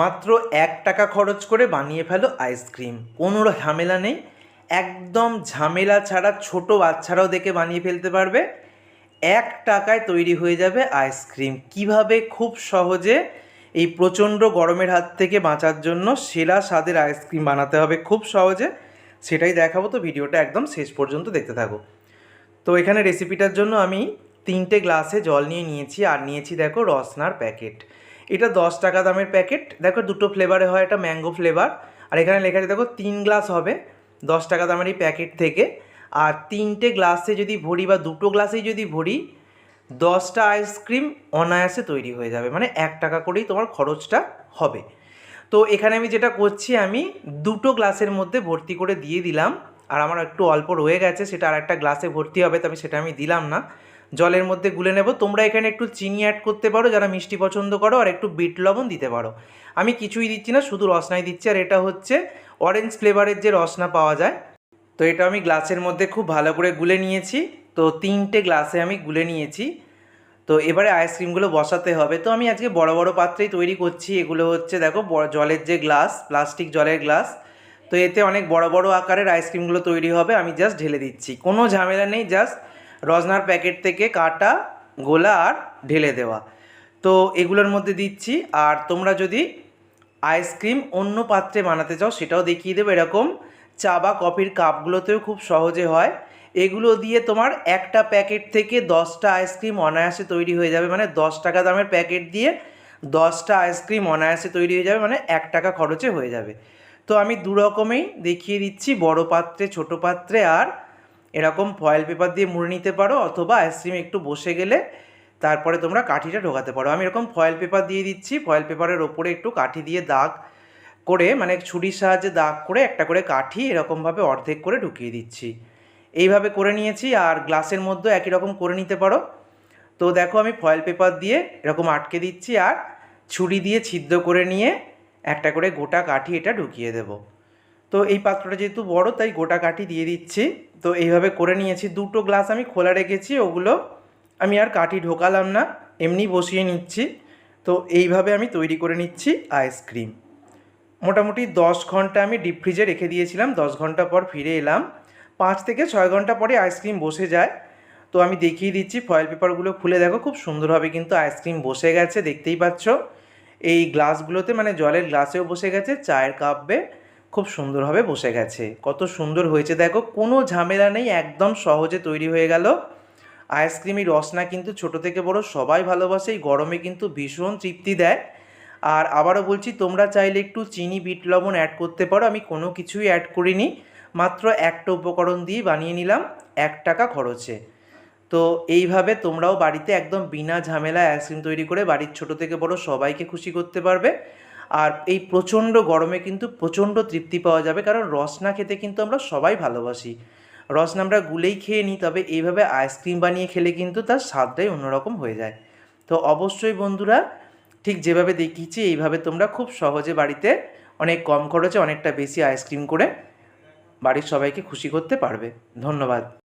মাত্র এক টাকা খরচ করে বানিয়ে ফেলো আইসক্রিম। কোনো ঝামেলা নেই। একদম ঝামেলা ছাড়া ছোট বাচ্চারাও দেখে বানিয়ে ফেলতে পারবে। এক টাকায় তৈরি হয়ে যাবে আইসক্রিম। কীভাবে খুব সহজে এই প্রচণ্ড গরমের হাত থেকে বাঁচার জন্য সেরা স্বাদের আইসক্রিম বানাতে হবে খুব সহজে, সেটাই দেখাবো। তো ভিডিওটা একদম শেষ পর্যন্ত দেখতে থাকো। তো এখানে রেসিপিটার জন্য আমি তিনটে গ্লাসে জল নিয়ে নিয়েছি। আর নিয়েছি দেখো রসনার প্যাকেট এটা দশ টাকা দামের প্যাকেট। দেখো দুটো ফ্লেভারে হয় এটা ম্যাঙ্গো ফ্লেভার আর এখানে লেখা আছে, দেখো তিন গ্লাস হবে দশ টাকা দামের এই প্যাকেট থেকে। আর তিনটে গ্লাসে যদি ভরি বা দুটো গ্লাসেই যদি ভরি, দশটা আইসক্রিম অনায়াসে তৈরি হয়ে যাবে। মানে এক টাকা করেই তোমার খরচটা হবে। তো এখানে আমি যেটা করছি, আমি দুটো গ্লাসের মধ্যে ভর্তি করে দিয়ে দিলাম। আর আমার একটু অল্প রয়ে গেছে, সেটা আর একটা গ্লাসে ভর্তি হবে, তবে সেটা আমি দিলাম না। জলের মধ্যে গুলে নেব। তোমরা এখানে একটু চিনি অ্যাড করতে পারো, যারা মিষ্টি পছন্দ করো, আর একটু বিট লবণ দিতে পারো। আমি কিছুই দিচ্ছি না, শুধু রসনাই দিচ্ছি, আর এটা হচ্ছে অরেঞ্জ ফ্লেভারের যে রসনা পাওয়া যায়। তো এটা আমি গ্লাসের মধ্যে খুব ভালো করে গুলে নিয়েছি। তো তিনটে গ্লাসে আমি গুলে নিয়েছি। তো এবারে আইসক্রিমগুলো বসাতে হবে। তো আমি আজকে বড় বড় পাত্রেই তৈরি করছি। এগুলো হচ্ছে, দেখো জলের যে গ্লাস প্লাস্টিক জলের গ্লাস। তো এতে অনেক বড় বড় আকারের আইসক্রিমগুলো তৈরি হবে। আমি জাস্ট ঢেলে দিচ্ছি। কোনো ঝামেলা নেই জাস্ট রজনার প্যাকেট থেকে কাটা, গোলা আর ঢেলে দেওয়া। তো এগুলোর মধ্যে দিচ্ছি। আর তোমরা যদি আইসক্রিম অন্য পাত্রে বানাতে চাও, সেটাও দেখিয়ে দেবো। এরকম চা বা কফির কাপগুলোতেও খুব সহজে হয়। এগুলো দিয়ে তোমার একটা প্যাকেট থেকে দশটা আইসক্রিম অনায়াসে তৈরি হয়ে যাবে। মানে দশ টাকা দামের প্যাকেট দিয়ে দশটা আইসক্রিম অনায়াসে তৈরি হয়ে যাবে। মানে এক টাকা খরচে হয়ে যাবে। তো আমি দু রকমেই দেখিয়ে দিচ্ছি। বড় পাত্রে, ছোট পাত্রে আর এরকম ফয়েল পেপার দিয়ে মুড়ে নিতে পারো অথবা আইসক্রিম একটু বসে গেলে তারপরে তোমরা কাঠিটা ঢোকাতে পারো। আমি এরকম ফয়েল পেপার দিয়ে দিচ্ছি। ফয়েল পেপারের ওপরে একটু কাঠি দিয়ে দাগ করে মানে ছুরির সাহায্যে দাগ করে একটা করে কাঠি এরকমভাবে অর্ধেক করে ঢুকিয়ে দিচ্ছি। এইভাবে করে নিয়েছি আর গ্লাসের মধ্যে একই রকম করে নিতে পারো। তো দেখো আমি ফয়েল পেপার দিয়ে এরকম আটকে দিচ্ছি আর ছুরি দিয়ে ছিদ্র করে নিয়ে একটা করে গোটা কাঠি এটা ঢুকিয়ে দেব। তো এই পাত্রটা যেহেতু বড়, তাই গোটা কাঠি দিয়ে দিচ্ছি। তো এইভাবে করে নিয়েছি। দুটো গ্লাস আমি খোলা রেখেছি, ওগুলো আমি আর কাঠি ঢোকালাম না, এমনি বসিয়ে নিচ্ছি। তো এইভাবে আমি তৈরি করে নিচ্ছি আইসক্রিম মোটামুটি দশ ঘণ্টা আমি ডিপ ফ্রিজে রেখে দিয়েছিলাম, দশ ঘণ্টা পর ফিরে এলাম। পাঁচ থেকে ছয় ঘণ্টা পরে আইসক্রিম বসে যায়। তো আমি দেখিয়ে দিচ্ছি ফয়েল পেপারগুলো খুলে দেখো, খুব সুন্দরভাবে কিন্তু আইসক্রিম বসে গেছে, দেখতেই পাচ্ছ। এই গ্লাসগুলোতে মানে জলের গ্লাসেও বসে গেছে, চায়ের কাপে খুব সুন্দরভাবে বসে গেছে। কত সুন্দর হয়েছে, দেখো, কোনো ঝামেলা নেই, একদম সহজে তৈরি হয়ে গেল। আইসক্রিমই রসনা কিন্তু ছোট থেকে বড়, সবাই ভালোবাসে, এই গরমে কিন্তু ভীষণ তৃপ্তি দেয়। আর আবারও বলছি, তোমরা চাইলে একটু চিনি, বিট লবণ অ্যাড করতে পারো, আমি কোনো কিছুই অ্যাড করিনি, মাত্র একটা উপকরণ দিয়ে বানিয়ে নিলাম, এক টাকা খরচে। তো এইভাবে তোমরাও বাড়িতে একদম বিনা ঝামেলা আইসক্রিম তৈরি করে, বাড়ির ছোট থেকে বড় সবাইকে খুশি করতে পারবে। আর এই প্রচণ্ড গরমে কিন্তু প্রচণ্ড তৃপ্তি পাওয়া যাবে, কারণ রসনা খেতে কিন্তু আমরা সবাই ভালোবাসি। রসনা আমরা গুলেই খেয়ে নিই, তবে এইভাবে আইসক্রিম বানিয়ে খেলে কিন্তু তার স্বাদটাই অন্যরকম হয়ে যায়। তো অবশ্যই বন্ধুরা, ঠিক যেভাবে দেখিয়েছি, এইভাবে তোমরা খুব সহজে বাড়িতে অনেক কম খরচে অনেকটা বেশি আইসক্রিম করে বাড়ির সবাইকে খুশি করতে পারবে। ধন্যবাদ।